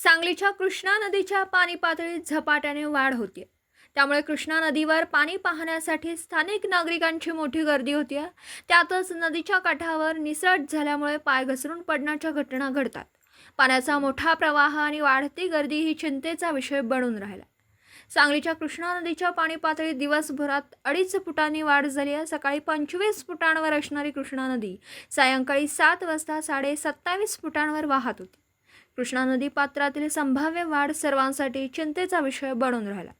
सांगलीच्या कृष्णा नदीच्या पाणी पातळीत झपाट्याने वाढ होती त्यामुळे कृष्णा नदीवर पाणी पाहण्यासाठी स्थानिक नागरिकांची मोठी गर्दी होती त्यातच नदीच्या काठावर निसट झाल्यामुळे पाय घसरून पडण्याच्या घटना घडतात. पाण्याचा मोठा प्रवाह आणि वाढती गर्दी ही चिंतेचा विषय बनून राहिला सांगलीच्या कृष्णा नदीच्या पाणी पातळीत दिवसभरात अडीच फुटांनी वाढ झाली आहे. सकाळी पंचवीस फुटांवर असणारी कृष्णा नदी सायंकाळी सात वाजता साडे सत्तावीस फुटांवर वाहत होती. कृष्णा नदी पात्रातील संभाव्य वाढ सर्वांसाठी चिंतेचा विषय बनून राहिला.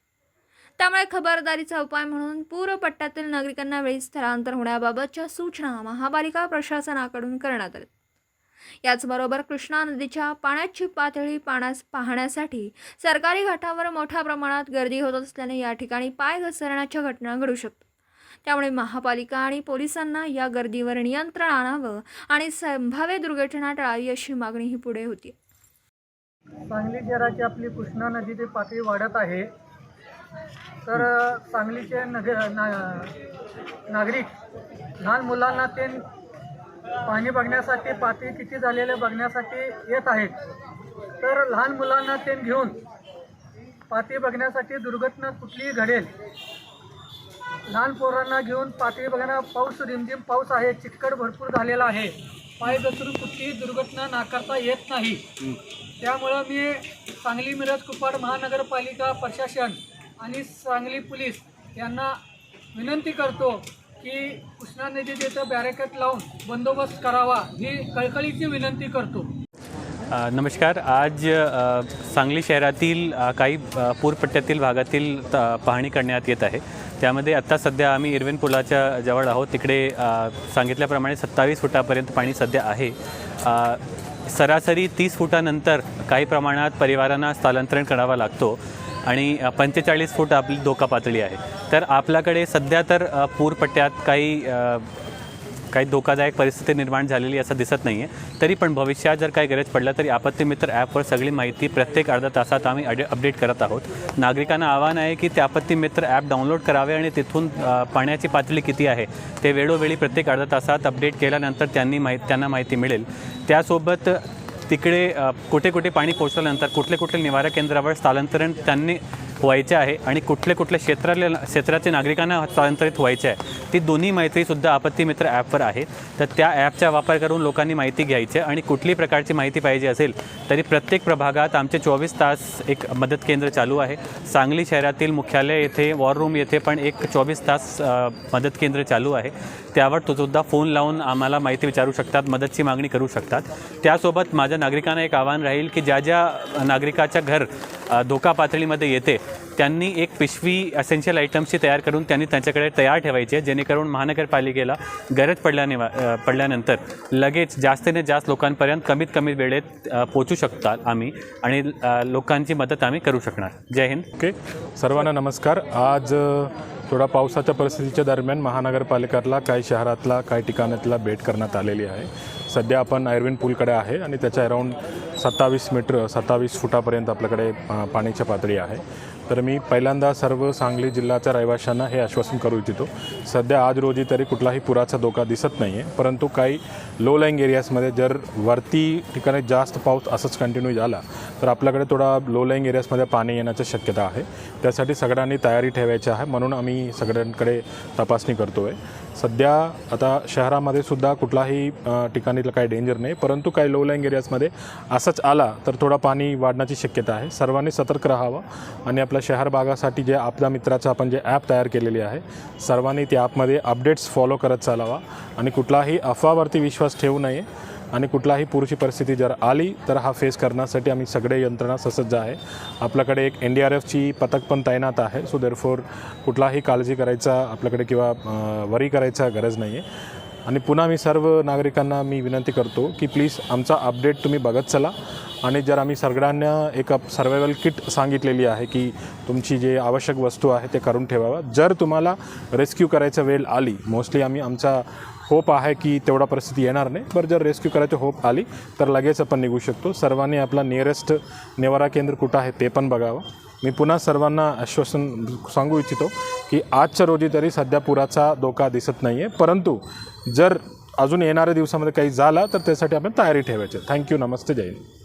त्यामुळे खबरदारीचा उपाय म्हणून पूरपट्ट्यातील नागरिकांना वेळी स्थलांतर होण्याबाबतच्या सूचना महापालिका प्रशासनाकडून करण्यात आल्या. याचबरोबर कृष्णा नदीच्या पाण्याची पातळी पाण्यास पाहण्यासाठी सरकारी घाटावर मोठ्या प्रमाणात गर्दी होत असल्याने या ठिकाणी पाय घसरण्याच्या घटना घडू शकतात. त्यामुळे महापालिका आणि पोलिसांना या गर्दीवर नियंत्रण आणावं आणि संभाव्य दुर्घटना टाळावी अशी मागणीही पुढे होती. सांगली शहराची आपली कृष्णा नदीची पातळी वाढत आहे. तर सांगलीचे नगर ना नागरिक लहान मुलांना ते पाणी बघण्यासाठी पातळी किती झालेले बघण्यासाठी येत आहेत. तर लहान मुलांना ते घेऊन पातळी बघण्यासाठी दुर्घटना कुठलीही घडेल. लहान पोरांना घेऊन पातळी बघणं पाऊस रिमझिम पाऊस आहे. चिक्कड भरपूर झालेला आहे. पाय घसरून कुठलीही दुर्घटना नाकारता येत नाही. त्यामुळं मी सांगली मिरज कुपाड महानगरपालिका प्रशासन आणि सांगली पोलीस यांना विनंती करतो की कृष्णा नदी तिथं बॅरिकेड लावून बंदोबस्त करावा ही कळकळीची विनंती करतो. नमस्कार. आज सांगली शहरातील काही पूरपट्ट्यातील भागातील त- पाहणी करण्यात येत आहे. त्यामध्ये आत्ता सध्या आम्ही इरविन पुलाच्या जवळ आहोत. तिकडे सांगितल्याप्रमाणे सत्तावीस फुटापर्यंत पाणी सध्या आहे. सरासरी तीस फुटानंतर काही प्रमाणात परिवारांना स्थलांतरण करावा लागतो आणि पंचेचाळीस फूट आपली धोका पातळी आहे. तर आपल्याकडे सध्या तर पूरपट्ट्यात काही काही धोकादायक परिस्थिती निर्माण झालेली असं दिसत नाही आहे तरी पण भविष्यात जर काही गरज पडलं तरी आपत्ती मित्र ॲपवर सगळी माहिती प्रत्येक अर्ध्या तासात आम्ही अडे अपडेट करत आहोत. नागरिकांना आव्हान आहे की ते आपत्ती मित्र ॲप डाउनलोड करावे आणि तिथून पाण्याची पातळी किती आहे ते वेळोवेळी प्रत्येक अर्ध्या तासात अपडेट केल्यानंतर त्यांनी माहिती त्यांना माहिती मिळेल. त्यासोबत तिकडे कुठे कुठे पाणी पोचल्यानंतर कुठले कुठले निवारा केंद्रावर स्थलांतरण त्यांनी व्हायचे आहे आणि कुठले कुठले क्षेत्रातले क्षेत्राचे नागरिकांना हस्तांतरित व्हायचे आहे. ती दोन्ही माहितीसुद्धा आपत्ती मित्र ॲपवर आहे. तर त्या ॲपचा वापर करून लोकांनी माहिती घ्यायची आहे आणि कुठली प्रकारची माहिती पाहिजे असेल तरी प्रत्येक प्रभागात आमचे चोवीस तास एक मदत केंद्र चालू आहे. सांगली शहरातील मुख्यालय येथे वॉर रूम येथे पण एक चोवीस तास मदत केंद्र चालू आहे. त्यावर तो सुद्धा फोन लावून आम्हाला माहिती विचारू शकतात मदतची मागणी करू शकतात. त्यासोबत माझ्या नागरिकांना एक आव्हान राहील की ज्या ज्या नागरिकाच्या घर धोका पातळीमध्ये येते. त्यांनी एक पिशवी असेन्शियल आयटम्सची तयार करून त्यांनी त्यांच्याकडे तयार ठेवायची आहे. जेणेकरून महानगरपालिकेला गरज पडल्याने पडल्यानंतर लगेच जास्तीने जास्त लोकांपर्यंत कमीत कमी वेळेत पोचू शकतात आम्ही आणि लोकांची मदत आम्ही करू शकणार. जय हिंद. ओके. सर्वांना नमस्कार. आज थोडा पावसाच्या परिस्थितीच्या दरम्यान महानगरपालिकेला काही शहरातला काही ठिकाणातला भेट करण्यात आलेली आहे. सध्या आपण आयर्विन पूलकडे आहे आणि त्याच्या अराऊंड सत्तावीस मीटर सत्तावीस फुटापर्यंत आपल्याकडे पाण्याची पातळी आहे. तर मी पहिल्यांदा सर्व सांगली जिल्ह्याच्या रहिवाशांना हे आश्वासन करू इच्छितो. सध्या आज रोजी तरी कुठलाही पुराचा धोका दिसत नाही आहे परंतु काही लो लाईंग एरियाजमध्ये जर वरती ठिकाणी जास्त पाऊस असंच कंटिन्यू झाला तर आपल्याकडे थोडा लो लाईंग एरियाजमध्ये पाणी येण्याची शक्यता आहे. त्यासाठी सगळ्यांनी तयारी ठेवायची आहे म्हणून आम्ही सगळ्यांकडे तपासणी करतो आहे सध्या आता शहरामध्ये सुद्धा कुठलाही ठिकाणी काही डेंजर नाही परंतु काही लो लाईंग एरियाजमध्ये असंच आला तर थोडा पाणी वाढण्याची शक्यता आहे. सर्वांनी सतर्क राहावं आणि आपल्या शहर भागासाठी जे आपदा मित्राचं आपण जे ॲप तयार केलेली आहे सर्वांनी त्या ॲपमध्ये अपडेट्स फॉलो करत चालावा आणि कुठलाही अफवावरती विश्वास ठेवू नये. आणि कुठलाही पुरुषी परिस्थिती जर आली तर हा फेस करण्यासाठी आम्ही सगळे यंत्रणा ससज्ज आहे. आपल्याकडे एक एन डी आर एफची पथक पण तैनात आहे सो देरफोर कुठलाही काळजी करायचा आपल्याकडे किंवा वरी करायचा गरज नाही आहे आणि पुन्हा मी सर्व नागरिकांना मी विनंती करतो की प्लीज आमचा अपडेट तुम्ही बघत चला. आणि जर आम्ही सगळ्यांना एक सर्वायवल किट सांगितलेली आहे की तुमची जे आवश्यक वस्तू आहे ते करून ठेवावा. जर तुम्हाला रेस्क्यू करायचा वेळ आली मोस्टली आम्ही आमचा होप आहे की तेवढा परिस्थिती येणार नाही पण जर रेस्क्यू करायची होप आली तर लगेच आपण निघू शकतो. सर्वांनी आपला नियरेस्ट निवारा केंद्र कुठं आहे ते पण बघावं. मी पुन्हा सर्वांना आश्वासन सांगू इच्छितो की आजच्या रोजी तरी सध्या पुराचा धोका दिसत नाही आहे परंतु जर अजून येणाऱ्या दिवसामध्ये काही झाला तर त्यासाठी आपण तयारी ठेवायची. थँक्यू नमस्ते. जय हिंद.